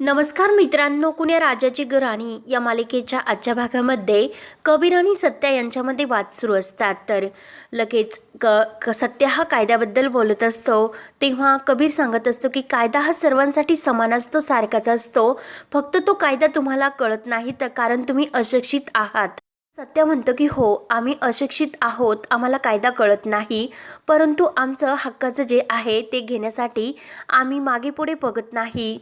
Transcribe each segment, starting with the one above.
नमस्कार मित्रांनो कुण्या राजाची राणी या मालिकेच्या आजच्या भागामध्ये कबीर आणि सत्या यांच्यामध्ये वाद सुरू असतात. तर लगेच क क सत्या हा कायद्याबद्दल बोलत असतो. तेव्हा कबीर सांगत असतो की कायदा हा सर्वांसाठी समान असतो सारखाच असतो. फक्त तो कायदा तुम्हाला कळत नाही तर कारण तुम्ही अशिक्षित आहात. सत्य म्हणतं की हो आम्ही अशिक्षित आहोत आम्हाला कायदा कळत नाही. परंतु आमचं हक्काचं जे आहे ते घेण्यासाठी आम्ही मागे पुढे बघत नाही.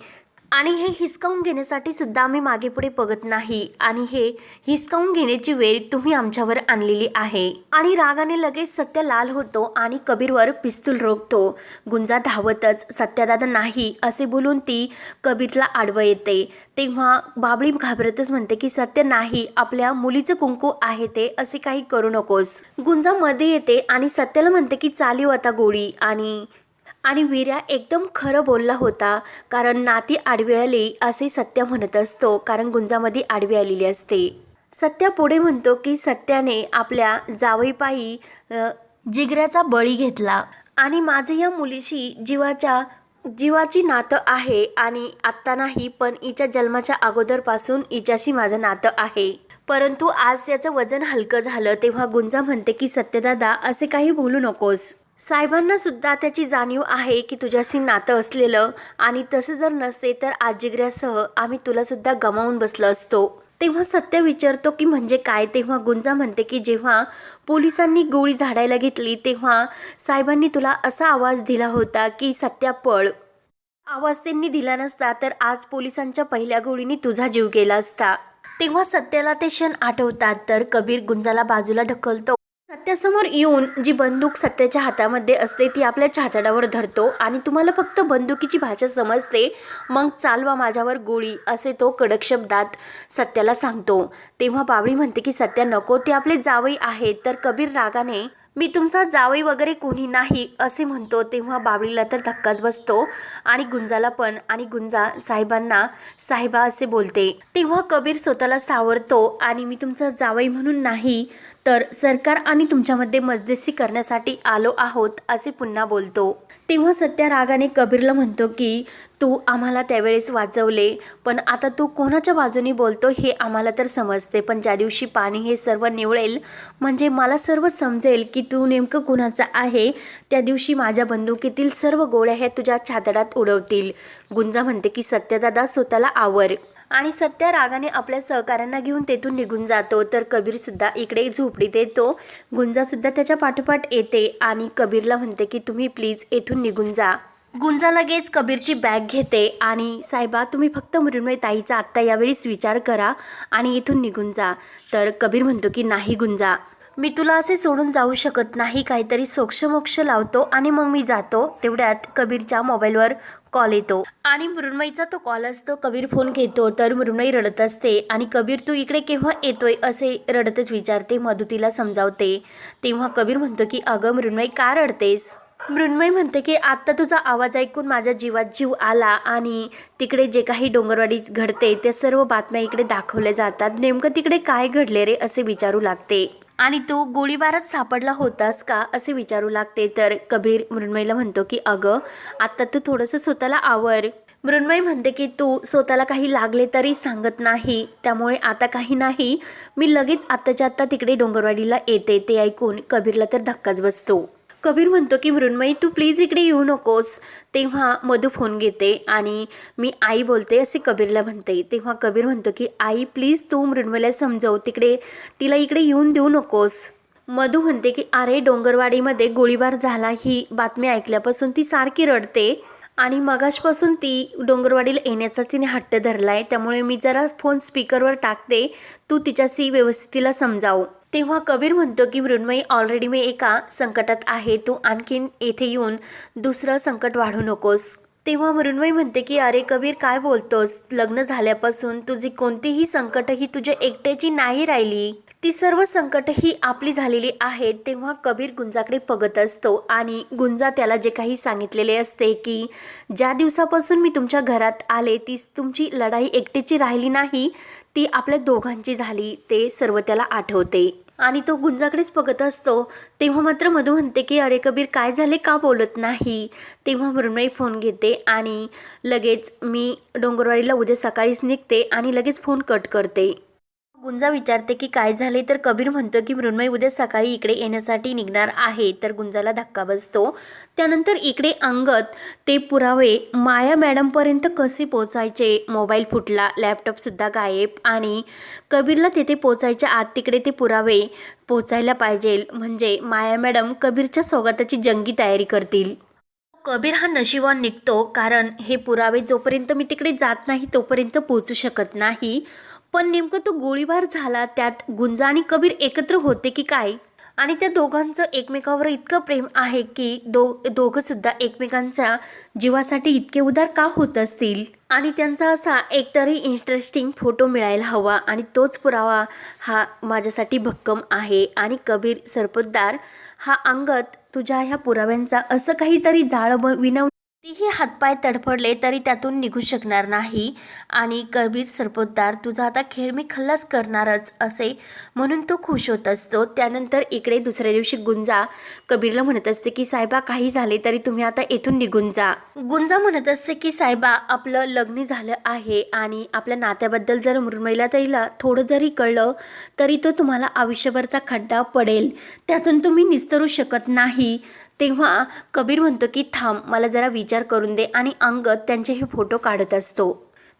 आणि हे हिसकावून घेण्यासाठी सुद्धा आम्ही मागे पुढे बघत नाही. आणि हे हिसकावून घेण्याची वेळ तुम्ही आमच्यावर आणलेली आहे. आणि रागाने लगेच सत्य लाल होतो आणि कबीरवर पिस्तूल रोखतो. गुंजा धावतच सत्यादादा नाही असे बोलून ती कबीरला आडवं येते. तेव्हा बाबळी घाबरतच म्हणते की सत्य नाही आपल्या मुलीचं कुंकू आहे ते असे काही करू नकोस. गुंजा मध्ये येते आणि सत्याला म्हणते की चालू आता गोळी. आणि आणि वीर्या एकदम खरं बोलला होता. कारण नाती आडवी आली असे सत्य म्हणत असतो. कारण गुंजामध्ये आडवी आलेली असते. सत्या पुढे म्हणतो की सत्याने आपल्या जावईपायी जिगऱ्याचा बळी घेतला. आणि माझे या मुलीशी जीवाच्या जीवाची नातं आहे आणि आत्ता नाही पण हिच्या जन्माच्या अगोदरपासून हिच्याशी माझं नातं आहे. परंतु आज त्याचं वजन हलकं झालं तेव्हा गुंजा म्हणते की सत्यदादा असे काही बोलू नकोस. साहेबांना सुद्धा त्याची जाणीव आहे की तुझ्याशी नातं असलेलं आणि तसं जर नसते तर आजीग्र्यासह आम्ही तुलासुद्धा गमावून बसलो असतो. तेव्हा सत्य विचारतो की म्हणजे काय? तेव्हा गुंजा म्हणते की जेव्हा पोलिसांनी गोळी झाडायला घेतली तेव्हा साहेबांनी तुला असा आवाज दिला होता की सत्या पळ. आवाज त्यांनी दिला नसता तर आज पोलिसांच्या पहिल्या गोळीने तुझा जीव गेला असता. तेव्हा सत्याला ते क्षण आठवतात तर कबीर गुंजाला बाजूला ढकलतो. सत्यासमोर येऊन जी बंदूक सत्याच्या हातामध्ये असते ती आपल्या छातडावर धरतो आणि तुम्हाला फक्त बंदुकीची भाषा समजते मग चालवा माझ्यावर गोळी असे तो कडक शब्दात सत्याला सांगतो. तेव्हा बावळी म्हणते की सत्या नको ते आपले जावई आहेत. तर कबीर रागाने मी तुमचा जावई वगैरे कोणी नाही असे म्हणतो तेव्हा बाबळीला तर धक्काच बसतो. आणि गुंजाला पण आणि गुंजा साहेबांना साहेबा असे बोलते. तेव्हा कबीर स्वतःला सावरतो आणि मी तुमचा जावई म्हणून नाही तर सरकार आणि तुमच्यामध्ये मजदेसी करण्यासाठी आलो आहोत असे पुन्हा बोलतो. तेव्हा सत्या रागाने कबीरला म्हणतो की तू आम्हाला त्यावेळेस वाचवले पण आता तू कोणाच्या बाजूने बोलतो हे आम्हाला तर समजते पण ज्या दिवशी पाणी हे सर्व निवळेल म्हणजे मला सर्व समजेल की तू नेमकं कुणाचा आहे त्या दिवशी माझ्या बंदुकीतील सर्व गोळ्या ह्या तुझ्या छातडात उडवतील. गुंजा म्हणते की सत्यदादा स्वतःला आवर. आणि सत्या रागाने आपल्या सहकाऱ्यांना घेऊन तेथून निघून जातो. तर कबीरसुद्धा इकडे झोपडीत येतो. गुंजासुद्धा त्याच्या पाठोपाठ येते आणि कबीरला म्हणते की तुम्ही प्लीज येथून निघून जा. गुंजा लगेच कबीरची बॅग घेते आणि साहेबा तुम्ही फक्त मृण्मय ताईचा आत्ता यावेळीच विचार करा आणि इथून निघून जा. तर कबीर म्हणतो की नाही गुंजा. मी तुला असे सोडून जाऊ शकत नाही काहीतरी सोक्षमोक्ष लावतो आणि मग मी जातो तेवढ्यात कबीरच्या मोबाईलवर कॉल येतो. आणि मृण्मयीचा तो कॉल असतो कबीर फोन घेतो तर मृण्मयी रडत असते. आणि कबीर तू इकडे केव्हा येतोय? असे रडतच विचारते मधू तिला समजावते. तेव्हा कबीर म्हणतो की अगं मृण्मयी का रडतेस? मृण्मयी म्हणते की आत्ता तुझा आवाज ऐकून माझ्या जीवात जीव आला आणि तिकडे जे काही डोंगरवाडी घडते ते सर्व बातम्या इकडे दाखवल्या जातात. नेमकं तिकडे काय घडले रे? असे विचारू लागते. आणि तू गोळीबारात सापडला होतास का असे विचारू लागते. तर कबीर मृण्मयला म्हणतो की अगं आत्ता तू थोडंसं स्वतःला आवर मृण्मयी म्हणते की तू स्वतःला काही लागले तरी सांगत नाही. त्यामुळे आता काही नाही. मी लगेच आत्ताच्या आत्ता तिकडे डोंगरवाडीला येते. ते ऐकून कबीरला तर धक्काच बसतो. कबीर म्हणतो की मृण्मयी तू प्लीज इकडे येऊ नकोस. तेव्हा मधू फोन घेते आणि मी आई बोलते असे कबीरला म्हणते. तेव्हा कबीर म्हणतो की आई प्लीज तू मृण्मयला समजव. तिकडे तिला इकडे येऊन देऊ नकोस. मधू म्हणते की अरे डोंगरवाडीमध्ये गोळीबार झाला ही बातमी ऐकल्यापासून ती सारखी रडते. आणि मगाशपासून ती डोंगरवाडीला येण्याचा तिने हट्ट धरला आहे त्यामुळे मी जरा फोन स्पीकरवर टाकते. तू तिच्याशी व्यवस्थित तिला समजाव. तेव्हा कबीर म्हणतो की मृण्मयी ऑलरेडी मी एका संकटात आहे तू आणखीन येथे येऊन दुसरं संकट वाढू नकोस. तेव्हा मृण्मयी म्हणते की अरे कबीर काय बोलतोस? लग्न झाल्यापासून तुझी कोणतीही संकट ही तुझ्या एकट्याची नाही राहिली. ती सर्व संकट ही आपली झालेली आहेत. तेव्हा कबीर गुंजाकडे बघत असतो आणि गुंजा त्याला जे काही सांगितलेले असते की ज्या दिवसापासून मी तुमच्या घरात आले ती तुमची लढाई एकटीची राहिली नाही ती आपल्या दोघांची झाली. ते सर्व त्याला आठवते. आणि तो गुंजाकडेच बघत असतो. तेव्हा मात्र मधू म्हणते की अरे कबीर काय झाले? का बोलत नाही? तेव्हा मृण्मयी फोन घेते आणि लगेच मी डोंगरवाडीला उद्या सकाळीच निघते आणि लगेच फोन कट करते. गुंजा विचारते की काय झाले तर कबीर म्हणतो की मृण्मय उद्या सकाळी इकडे येण्यासाठी निघणार आहे. तर गुंजाला धक्का बसतो. त्यानंतर इकडे अंगत ते पुरावे माया मॅडमपर्यंत कसे पोचायचे मोबाईल फुटला लॅपटॉपसुद्धा गायब आणि कबीरला तेथे पोचायच्या आत तिकडे ते पुरावे पोचायला पाहिजे. म्हणजे माया मॅडम कबीरच्या स्वागताची जंगी तयारी करतील. कबीर हा नशिबान निघतो कारण हे पुरावे जोपर्यंत मी तिकडे जात नाही तोपर्यंत पोचू शकत नाही. पण नेमकं तो गोळीबार झाला त्यात गुंजा आणि कबीर एकत्र होते की काय? आणि त्या दोघांचं एकमेकावर इतकं प्रेम आहे की दो दोघंसुद्धा एकमेकांच्या जीवासाठी इतके उदार का होत असतील? आणि त्यांचा असा एकतरी इंटरेस्टिंग फोटो मिळायला हवा आणि तोच पुरावा हा माझ्यासाठी भक्कम आहे. आणि कबीर सरपोतदार हा अंगत तुझ्या ह्या पुराव्यांचा असं काहीतरी जाळ विनव कितीही हातपाय तडफडले तरी त्यातून निघू शकणार नाही. आणि कबीर सरपोतदार तुझा आता खेळ मी खल्लास करणारच असे म्हणून तो खुश होत असतो. त्यानंतर इकडे दुसऱ्या दिवशी गुंजा कबीरला म्हणत असते की साहेबा काही झाले तरी तुम्ही आता येथून निघून जा. गुंजा म्हणत असते की साहेबा आपलं लग्न झालं आहे आणि आपल्या नात्याबद्दल जर मृन्मयला ताईला थोडं जरी कळलं तरी तो तुम्हाला आयुष्यभरचा खड्डा पडेल. त्यातून तुम्ही निस्तरू शकत नाही. तेव्हा कबीर म्हणतो की थांब मला जरा विचार करून दे आणि अंगत त्यांचे हे फोटो काढत असतो.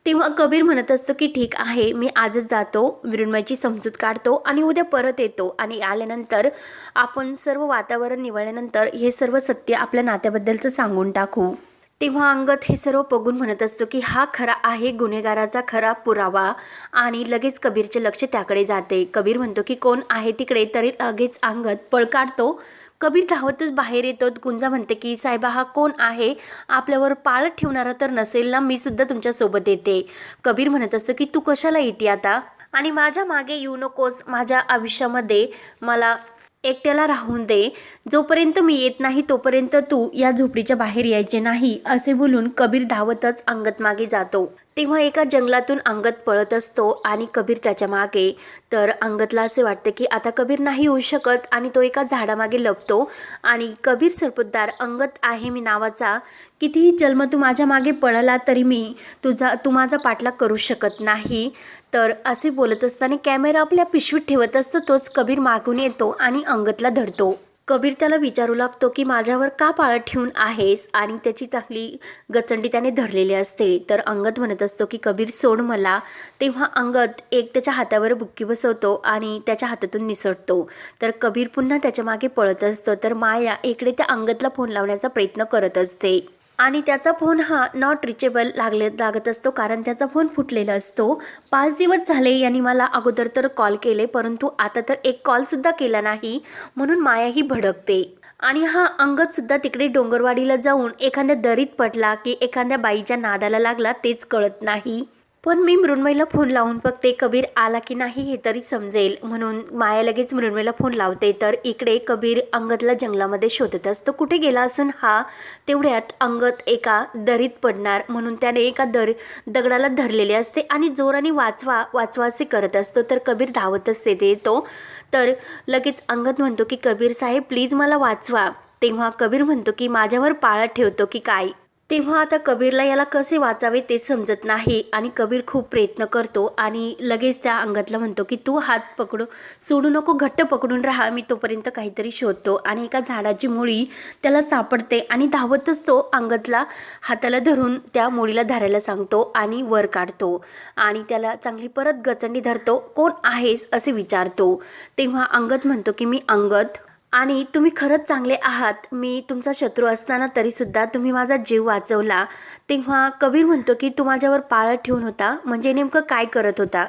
तेव्हा कबीर म्हणत असतो की ठीक आहे मी आजच जातो मृण्मयची समजूत काढतो आणि उद्या परत येतो आणि आल्यानंतर आपण सर्व वातावरण निवळल्यानंतर हे सर्व सत्य आपल्या नात्याबद्दलचं सांगून टाकू. तेव्हा अंगत हे सर्व बघून म्हणत असतो की हा खरा आहे गुन्हेगाराचा खरा पुरावा. आणि लगेच कबीरचे लक्ष त्याकडे जाते. कबीर म्हणतो की कोण आहे तिकडे? तरी लगेच अंगत पळ काढतो कबीर धावतच बाहेर येतो गुंजा म्हणते की साहेबा हा कोण आहे? आपल्यावर पाळत ठेवणारा तर नसेल ना मी सुद्धा तुमच्यासोबत येते. कबीर म्हणत असतो की तू कशाला येते आता? आणि माझ्या मागे येऊ नकोस. माझ्या आयुष्यामध्ये मला एकट्याला राहून दे. जोपर्यंत मी येत नाही तोपर्यंत तू या झोपडीच्या बाहेर यायचे नाही असे बोलून कबीर धावतच अंगत मागे जातो. तेव्हा एका जंगलातून अंगत पळत असतो आणि कबीर त्याच्यामागे. तर अंगतला असे वाटते की आता कबीर नाही होऊ शकत आणि तो एका झाडामागे लपतो. आणि कबीर सरपोतदार अंगत आहे मी नावाचा. कितीही जन्म तू माझ्या मागे पळला तरी मी तुझा तू माझा पाठलाग करू शकत नाही. तर असे बोलत असताना कॅमेरा आपल्या पिशवीत ठेवत असतो तोच कबीर मागून येतो आणि अंगतला धरतो. कबीर त्याला विचारू लागतो की माझ्यावर का पाळत ठेवून आहेस आणि त्याची चांगली गचंडी त्याने धरलेली असते. तर अंगत म्हणत असतो की कबीर सोड मला. तेव्हा अंगत एक त्याच्या हातावर बुक्की बसवतो आणि त्याच्या हातातून निसटतो. तर कबीर पुन्हा त्याच्यामागे पळत असतो. तर माया इकडे त्या अंगतला फोन लावण्याचा प्रयत्न करत असते. आणि त्याचा फोन हा नॉट रिचेबल लागले लागत असतो कारण त्याचा फोन फुटलेला असतो. पाच दिवस झाले यांनी मला अगोदर तर कॉल केले परंतु आता तर एक कॉलसुद्धा केला नाही म्हणून मायाही भडकते. आणि हा अंगदसुद्धा तिकडे डोंगरवाडीला जाऊन एखाद्या दरीत पडला की एखाद्या बाईच्या नादाला लागला तेच कळत नाही. पण मी मृण्मयीला फोन लावून बघते कबीर आला की नाही हे तरी समजेल. म्हणून माया लगेच मृण्मयीला फोन लावते. तर इकडे कबीर अंगदला जंगलामध्ये शोधत असतो. कुठे गेला असून? हा तेवढ्यात अंगद एका दरीत पडणार. म्हणून त्याने एका दर दगडाला धरलेले असते आणि जोराने वाचवा वाचवा असे करत असतो. तर कबीर धावत असते ते येतो तर लगेच अंगद म्हणतो की कबीर साहेब प्लीज मला वाचवा. तेव्हा कबीर म्हणतो की माझ्यावर पाळत ठेवतो की काय? तेव्हा आता कबीरला याला कसे वाचावे ते समजत नाही आणि कबीर खूप प्रयत्न करतो आणि लगेच त्या अंगातला म्हणतो की तू हात पकडू सोडू नको घट्ट पकडून राहा मी तोपर्यंत काहीतरी शोधतो. आणि एका झाडाची मुळी त्याला सापडते आणि धावतच तो अंगतला हाताला धरून त्या मुळीला धरायला सांगतो आणि वर काढतो. आणि त्याला चांगली परत गचंडी धरतो कोण आहेस? असे विचारतो. तेव्हा अंगत म्हणतो की मी अंगत आणि तुम्ही खरंच चांगले आहात. मी तुमचा शत्रू असताना तरीसुद्धा तुम्ही माझा जीव वाचवला. तेव्हा कबीर म्हणतो की तू माझ्यावर पाळत ठेवून होता. म्हणजे नेमकं काय करत होता?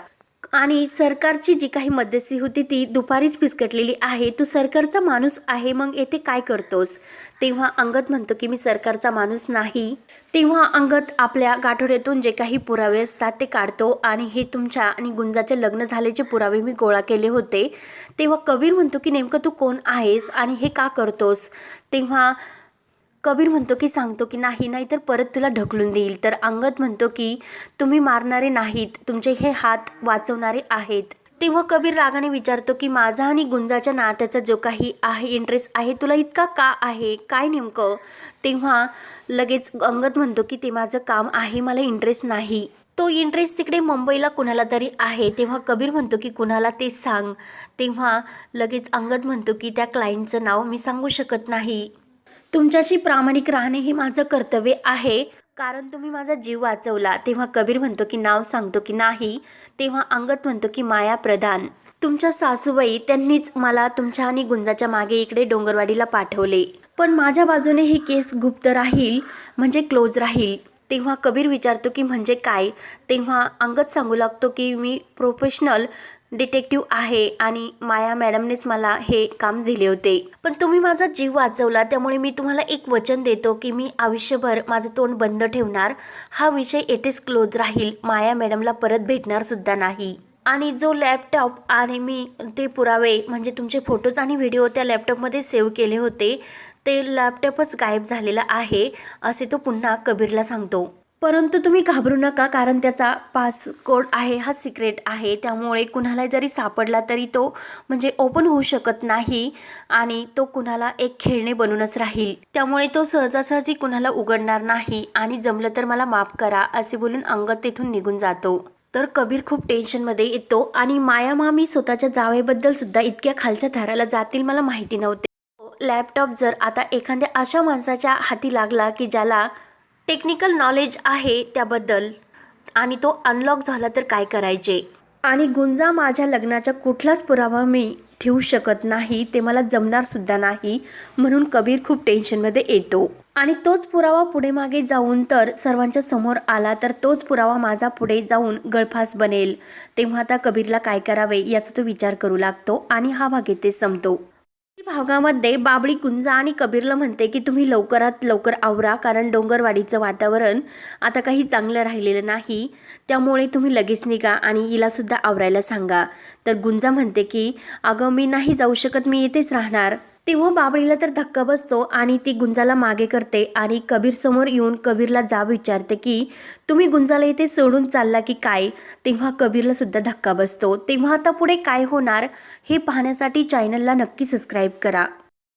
आणि सरकारची जी काही मध्यस्थी होती ती दुपारीच फिसकटलेली आहे. तू सरकारचा माणूस आहे मग येथे काय करतोस? तेव्हा अंगत म्हणतो की मी सरकारचा माणूस नाही. तेव्हा अंगत आपल्या गाठोड्यातून जे काही पुरावे असतात ते काढतो आणि हे तुमच्या आणि गुंजाचे लग्न झाल्याचे पुरावे मी गोळा केले होते. तेव्हा कबीर म्हणतो की नेमकं तू कोण आहेस आणि हे का करतोस? तेव्हा कबीर म्हणतो की सांगतो की नाही नाहीतर परत तुला ढकलून देईल. तर अंगद म्हणतो की तुम्ही मारणारे नाहीत तुमचे हे हात वाचवणारे आहेत. तेव्हा कबीर रागाने विचारतो की माझा आणि गुंजाच्या नात्याचा जो काही आहे इंटरेस्ट आहे तुला इतका का आहे? काय नेमकं? तेव्हा लगेच अंगद म्हणतो की ते माझं काम आहे मला इंटरेस्ट नाही. तो इंटरेस्ट तिकडे मुंबईला कुणाला तरी आहे. तेव्हा कबीर म्हणतो की कुणाला ते सांग. तेव्हा लगेच अंगद म्हणतो की त्या क्लायंटचं नाव मी सांगू शकत नाही. तुमच्याशी प्रामाणिक राहणे हे माझं कर्तव्य आहे. कारण तुम्ही माझा जीव वाचवला. तेव्हा कबीर म्हणतो की नाव सांगतो की नाही तेव्हा अंगत म्हणतो की माया प्रधान. तुमच्या सासूबाई त्यांनीच मला तुमच्या आणि गुंजाच्या मागे इकडे डोंगरवाडीला पाठवले. पण माझ्या बाजूने ही केस गुप्त राहील म्हणजे क्लोज राहील. तेव्हा कबीर विचारतो की म्हणजे काय? तेव्हा अंगत सांगू लागतो की मी प्रोफेशनल डिटेक्टिव्ह आहे आणि माया मॅडमनेच मला हे काम दिले होते. पण तुम्ही माझा जीव वाचवला त्यामुळे मी तुम्हाला एक वचन देतो की मी आयुष्यभर माझं तोंड बंद ठेवणार हा विषय येथेच क्लोज राहील माया मॅडमला परत भेटणार सुद्धा नाही. आणि जो लॅपटॉप आणि मी ते पुरावे म्हणजे तुमचे फोटोज आणि व्हिडिओ त्या लॅपटॉपमध्ये सेव्ह केले होते ते लॅपटॉपच गायब झालेला आहे असे तो पुन्हा कबीरला सांगतो. परंतु तुम्ही घाबरू नका कारण त्याचा पासकोड आहे हा सिक्रेट आहे. त्यामुळे कुणाला जरी सापडला तरी तो म्हणजे ओपन होऊ शकत नाही आणि तो कुणाला एक खेळणे बनूनच राहील. त्यामुळे तो सहजासहजी कुणाला उघडणार नाही आणि जमलं तर मला माफ करा असे बोलून अंगद तेथून निघून जातो. तर कबीर खूप टेन्शनमध्ये येतो आणि माया मामी स्वतःच्या जावेबद्दल सुद्धा इतक्या खालच्या थराला जातील मला माहिती नव्हते. लॅपटॉप जर आता एखाद्या अशा माणसाच्या हाती लागला की ज्याला टेक्निकल नॉलेज आहे त्याबद्दल. आणि तो अनलॉक झाला तर काय करायचे? आणि गुंजा माझ्या लग्नाचा कुठलाच पुरावा मी ठेवू शकत नाही ते मला जमणार सुद्धा नाही म्हणून कबीर खूप टेन्शनमध्ये येतो. आणि तोच पुरावा पुढे मागे जाऊन तर सर्वांच्या समोर आला तर तोच पुरावा माझा पुढे जाऊन गळफास बनेल. तेव्हा आता कबीरला काय करावे याचा तो विचार करू लागतो आणि हा भाग येथे संपतो. भागामध्ये बाबळी गुंजा आणि कबीरला म्हणते की तुम्ही लवकरात लवकर आवरा कारण डोंगरवाडीचं वातावरण आता काही चांगलं राहिलेलं नाही. त्यामुळे तुम्ही लगेच निघा आणि हिलासुद्धा आवरायला सांगा. तर गुंजा म्हणते की अगं मी नाही जाऊ शकत मी येथेच राहणार. तेव्हा बाबळीला तर धक्का बसतो आणि ती गुंजाला मागे करते आणि कबीर समोर येऊन कबीरला जाब विचारते की तुम्ही गुंजाला इथे सोडून चालला की काय? तेव्हा कबीरला सुद्धा धक्का बसतो. तेव्हा आता पुढे काय होणार हे पाहण्यासाठी चॅनलला नक्की सबस्क्राईब करा.